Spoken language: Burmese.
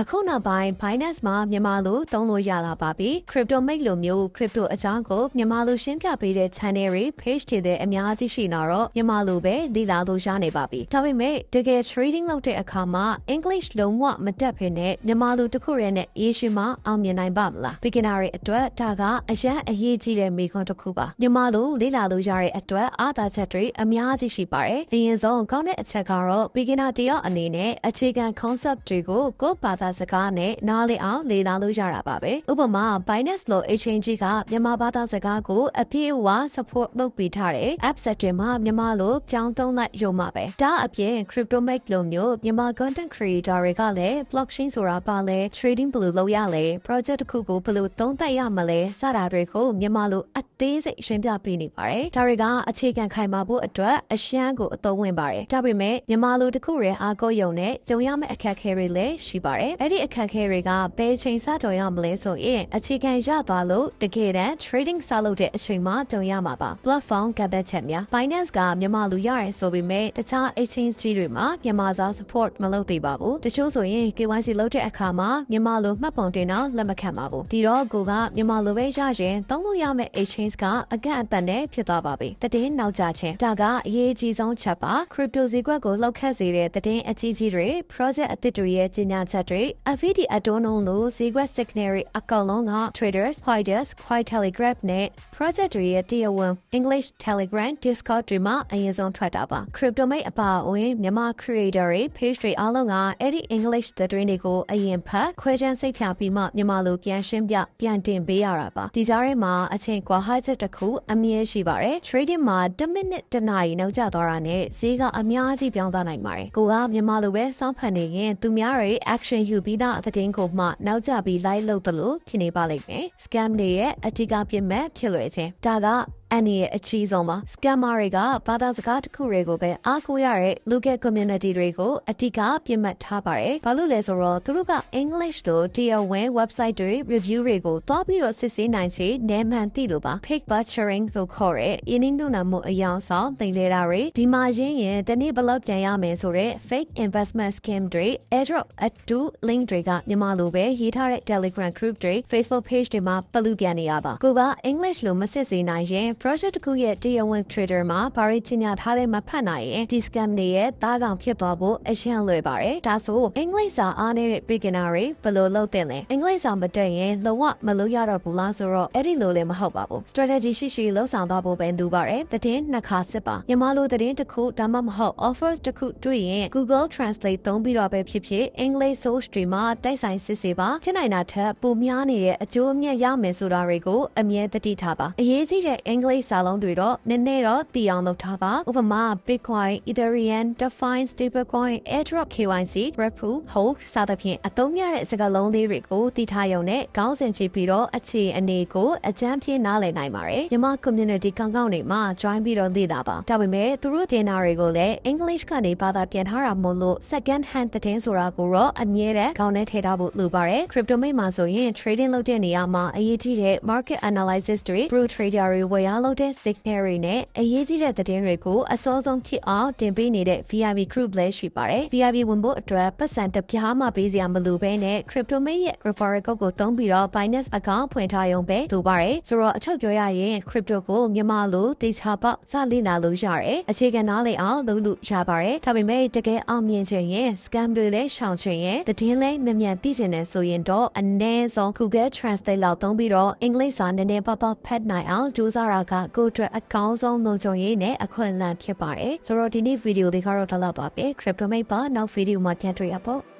အခုနောက်ပိုင်း Binance မှာမြန်မာလိုသုံးလို့ရလာပါပြီ။ Crypto Make လိုမျိုး Crypto အကြောင်းကိုမြန်မာလိုရှင်းပြပေးတဲ့ channel တွေ page တွေတဲ့အများကြီးရှိနေတော့မြန်မာလိုပဲလေ့လာလို့ရနေပါပြီ။ဒါပေမဲ့တကယ် trading လုပ်တဲ့အခါမှာ English လုံးဝမတတ်ဖ ೇನೆ မြန်မာလိုတစ်ခုရဲနဲ့ issue မှာအောင်မြင်နိုင်ပါမလား။ beginner တွေအတွက်ဒါကအရန်အရေးကြီးတဲ့မိခွန်းတစ်ခုပါ။မြန်မာလိုလေ့လာလို့ရတဲ့အတွက်အားသာချက်တွေအများကြီးရှိပါတယ်။အရင်ဆုံးကောင်းတဲ့အချက်ကတော့ beginner တယောက်အနေနဲ့အခြေခံ concept တွေကိုကိုယ့်ဘာသာစကားနဲ့နားလည်အောင်လေ့လာလို့ရတာပါပဲဥပမာ Binance လို exchange ကမြန်မာဘာသာစကားကိုအပြည့်အဝ support လုပ်ပေးထားတဲ့ app setting မှာမြန်မာလိုပြောင်းသုံးလိုက်ရုံမှာပဲဒါအပြင် CryptoMate လိုမျိုးမြန်မာ content creator တွေကလည်း blockchain ဆိုတာပါလဲ trading ဘယ်လိုလုပ်ရလဲ project တစ်ခုကိုဘယ်လိုသုံးသပ်ရမလဲစတာတွေကိုမြန်မာလိုအသေးစိတ်ရှင်းပြပေးနေပါတယ်ဒါတွေကအခြေခံခိုင်မာဖို့အတွက်အရှမ်းကိုအသုံးဝင်ပါတယ်ဒါပေမဲ့မြန်မာလိုတစ်ခုရဲအားကိုးရုံနဲ့ကြုံရမယ့်အခက်အခဲတွေလည်းရှိပါတယ်အဲ့ဒီအခက်အခဲတွေကဘယ်ချိန်စကြုံရမလဲဆိုရင်အခြေခံရသွားလို့တကယ်တမ်း trading စလုပ်တဲ့အချိန်မှာကြုံရမှာပါ platform ကတဲ့ချက်များ Binance ကမြန်မာလူရရဲဆိုပေမဲ့တခြား exchange ကြီးတွေမှာမြန်မာစာ support မလုပ်သေးပါဘူးတချို့ဆိုရင် KYC လုပ်တဲ့အခါမှာမြန်မာလိုမှတ်ပုံတင်တော့လက်မခံပါဘူးဒီတော့ကိုကမြန်မာလိုပဲရရင်သုံးလို့ရမယ့် exchange ကအကန့်အသတ်နဲ့ဖြစ်သွားပါပြီတည်င်းနောက်ကျခြင်းဒါကအရေးအကြီးဆုံးချက်ပါ crypto ဈေးကွက်ကိုလှုပ်ခတ်စေတဲ့တည်င်းအကြီးကြီးတွေ project အသစ်တွေရဲ့ကြီးညာချက်တွေ FVD အတုံးလုံးလို့ဈေးကွက် signal အကောင်လုံးက traders, Coindesk, Cointelegraph နဲ့ project တွေရဲ့တရားဝင် English Telegram Discord တွေမှာအရင်ဆုံးထွက်တာပါ CryptoMate အပါအဝင်မြန်မာ creator တွေ page တွေအားလုံးကအဲ့ဒီ English သတင်းတွေကိုအရင်ဖတ်ခွဲခြမ်းစိတ်ဖြာပြီးမှမြန်မာလိုပြန်ရှင်းပြပြန်တင်ပေးရတာပါဒီကြားထဲမှာအချိန်ကွာဟချက်တစ်ခုအမြဲရှိပါတယ် trading မှာ10မိနစ်တနာရီနောက်ကျသွားတာနဲ့ဈေးကအများကြီးပြောင်းသွားနိုင်ပါတယ်ကိုကမြန်မာလိုပဲစောင့်ဖန်နေရင်သူများတွေ action ယူပြီးသားသတင်းကိုမှနောက်ကျပြီး live လုပ်သလိုဖြစ်နေပါလိမ့်မယ် scam တွေရဲ့အထူးကပြမဲ့ဖြစ်လွယ်ခြင်းဒါကအန်ဒီရဲ့အကြီးဆုံးပါ scammer တွေကဘာသာစကားတစ်ခုတွေကိုပဲအားကိုးရတဲ့ local community တွေကိုအတိကပြစ်မှတ်ထားပါတယ်ဘာလို့လဲဆိုတော့သူတို့က English လို့တရားဝင် website တွေ review တွေကိုတွားပြီးတော့စစ်ဆေးနိုင်ချေနဲမှန်သိလို့ပါ fake butchering လို့ခေါ်တဲ့ယင်းနှင်းနာမှုအယောင်ဆောင်တင်လေတာတွေဒီမှာရင်းရင်တနေ့ဘလောက်ပြန်ရမယ်ဆိုတဲ့ fake investment scam တွေ airdrop အတူ link တွေကမြန်မာလိုပဲရေးထားတဲ့ Telegram group တွေ Facebook page တွေမှာပလူပြန်နေရပါကိုက English လို့မစစ်စေနိုင်ရင် project တစ်ခုရဲ့တရားဝင် trader မှာဘာတွေချညာထားတဲ့မဖတ်နိုင်ရင်ဒီ scam တွေရဲ့သားကောင်ဖြစ်သွားဖို့အရှင်းလွယ်ပါတယ်ဒါဆိုအင်္ဂလိပ်စာအားနည်းတဲ့ beginner တွေဘယ်လိုလုပ်သင့်လဲအင်္ဂလိပ်စာမတတ်ရင်လုံးဝမလုပ်ရတော့ဘူးလားဆိုတော့အဲ့ဒီလိုလည်းမဟုတ်ပါဘူး strategy ရှိရှိလှုပ်ဆောင်သွားဖို့ပဲလိုပါတယ်တည်င်းနှစ်ခါစစ်ပါမြန်မာလိုတည်င်းတစ်ခုဒါမှမဟုတ် offers တစ်ခုတွေ့ရင် Google Translate သုံးပြီးတော့ပဲဖြစ်ဖြစ် English source တွေမှာတိုက်ဆိုင်စစ်ဆေးပါချင်နိုင်တာထက်ပိုများနေတဲ့အကျိုးအမြတ်ရမယ်ဆိုတာတွေကိုအမြဲတတိထားပါအရေးကြီးတဲ့ English စာလုံးတွေတော့နည်းနည်းတော့သိအောင်လုပ်ထားပါဥပမာ Bitcoin, Ethereum, DeFi, Stablecoin, Airdrop, KYC, Reproof, Hold စသဖြင့်အသုံးရတဲ့စကားလုံးလေးတွေကိုသိထားရုံနဲ့ခေါင်းစဉ်ချိပြီးတော့အခြေအနေကိုအကြမ်းဖြင်းနားလည်နိုင်ပါတယ်မြန်မာ community ကောင်းကောင်းတွေမှာ join ပြီးတော့လေ့လာပါဒါပေမဲ့သူတို့တင်တာတွေကိုလည်း English ကနေဘာသာပြန်ထားတာမို့လို့ second hand သတင်းဆိုတာကိုတော့အမြဲတမ်းခေါင်းထဲထည့်ထားဖို့လိုပါတယ် crypto mate မှာဆိုရင် trading လုပ်တဲ့နေရာမှာအရေးကြီးတဲ့ market analysis တွေ pro trader တွေဝယ်ရလုပ်တဲ့ signal တွေနဲ့အရေးကြီးတဲ့သတင်းတွေကိုအစောဆုံးဖြစ်အောင်တင်ပေးနေတဲ့ VIP group လည်းရှိပါတယ် VIP ဝင်ဖို့အတွက်ပတ်စံတစ်ပြားမှပေးစရာမလိုဘဲနဲ့ crypto mate ရဲ့ referral code ကိုသုံးပြီးတော့ Binance account ဖွင့်ထားရုံပဲလိုပါတယ်ဆိုတော့အချုပ်ပြောရရင် crypto ကိုမြန်မာလိုတေချာပေါက်စလေ့လာလို့ရတယ်အခြေခံနားလည်အောင်လုပ်လို့ရပါတယ်ဒါပေမဲ့တကယ်အောင်မြင်ချင်ရင် scam တွေလည်းရှောင်ချင်ရင်သတင်းလည်းမြန်မြန်သိချင်တယ်ဆိုရင်တော့အနည်းဆုံး Google Translate လောက်သုံးပြီးတော့အင်္ဂလိပ်စာနည်းနည်းပပဖတ်နိုင်အောင်ကြိုးစားတာကကိုယ့်အတွက်အကောင်းဆုံးလုံခြုံရေးနဲ့အခွင့်အလမ်းဖြစ်ပါတယ်ဆိုတော့ဒီနေ့ဗီဒီယိုလေးကတော့ဒါလောက်ပါပဲ Crypto Mate ပါနောက်ဗီဒီယိုမှာပြန်တွေ့ရပါ